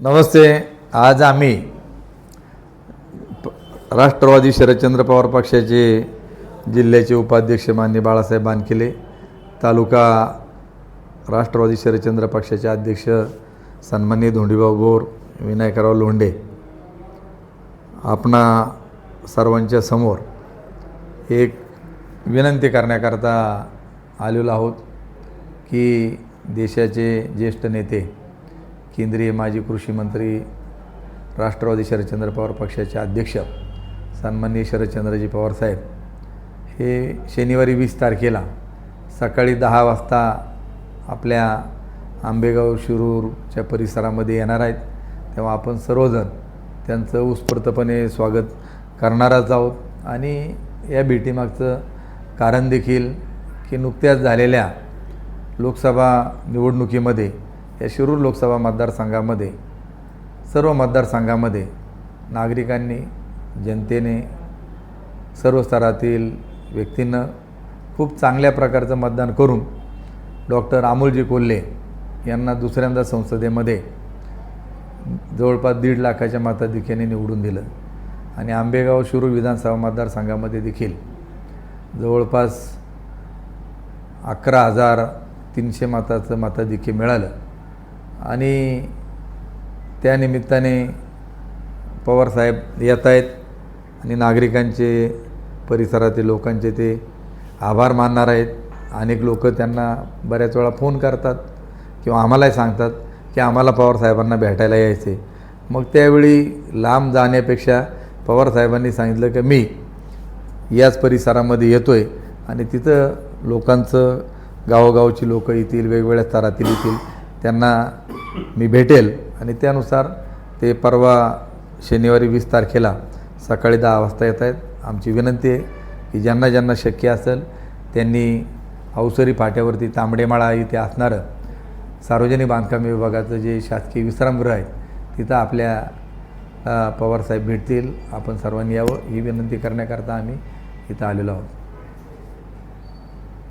नमस्ते आज आम्ही प- राष्ट्रवादी शरदचंद्र पवार पक्षाचे जिल्ह्याचे उपाध्यक्ष मान्य बाळासाहेब बानकिले तालुका राष्ट्रवादी शरदचंद्र पक्षाचे अध्यक्ष सन्मान्य धोंडीबाव बोर विनायकराव लोंढे आपणा सर्वांच्या समोर एक विनंती करण्याकरता आलेलो आहोत की देशाचे ज्येष्ठ नेते केंद्रीय माजी कृषी मंत्री राष्ट्रवादी शरदचंद्र पवार पक्षाचे अध्यक्ष सन्मान्य शरदचंद्रजी पवारसाहेब हे शनिवारी वीस तारखेला सकाळी दहा वाजता आपल्या आंबेगाव शिरूरच्या परिसरामध्ये येणार आहेत. तेव्हा आपण सर्वजण त्यांचं उत्स्फूर्तपणे स्वागत करणारच आहोत. आणि या भेटीमागचं कारण देखील की नुकत्याच झालेल्या लोकसभा निवडणुकीमध्ये या शिरूर लोकसभा मतदारसंघामध्ये सर्व मतदारसंघामध्ये नागरिकांनी जनतेने सर्व स्तरातील व्यक्तींनं खूप चांगल्या प्रकारचं मतदान करून डॉक्टर अमोलजी कोल्हे यांना दुसऱ्यांदा संसदेमध्ये जवळपास दीड लाखाच्या मताधिक्याने निवडून दिलं. आणि आंबेगाव शिरूर विधानसभा मतदारसंघामध्ये देखील जवळपास अकरा हजार तीनशे मताचं मताधिक्य मिळालं. आणि त्यानिमित्ताने पवारसाहेब येत आहेत आणि नागरिकांचे परिसरातील लोकांचे ते आभार मानणार आहेत. अनेक लोक त्यांना बऱ्याच वेळा फोन करतात किंवा आम्हालाही सांगतात की आम्हाला पवारसाहेबांना भेटायला यायचे मग त्यावेळी लांब जाण्यापेक्षा पवारसाहेबांनी सांगितलं की मी याच परिसरामध्ये येतो आहे आणि तिथं लोकांचं गावोगावची लोकं येतील वेगवेगळ्या स्तरातील येतील. त्यांना मी भेटेल आणि त्यानुसार ते परवा शनिवारी वीस तारखेला सकाळी दहा वाजता येत आहेत. आमची विनंती आहे की ज्यांना ज्यांना शक्य असेल त्यांनी अवसरी फाट्यावरती तांबडेमाळा इथे असणारं सार्वजनिक बांधकाम विभागाचं जे शासकीय विश्रामगृह आहे तिथं आपल्या पवारसाहेब भेटतील. आपण सर्वांनी यावं ही विनंती करण्याकरता आम्ही इथं आलेलो आहोत.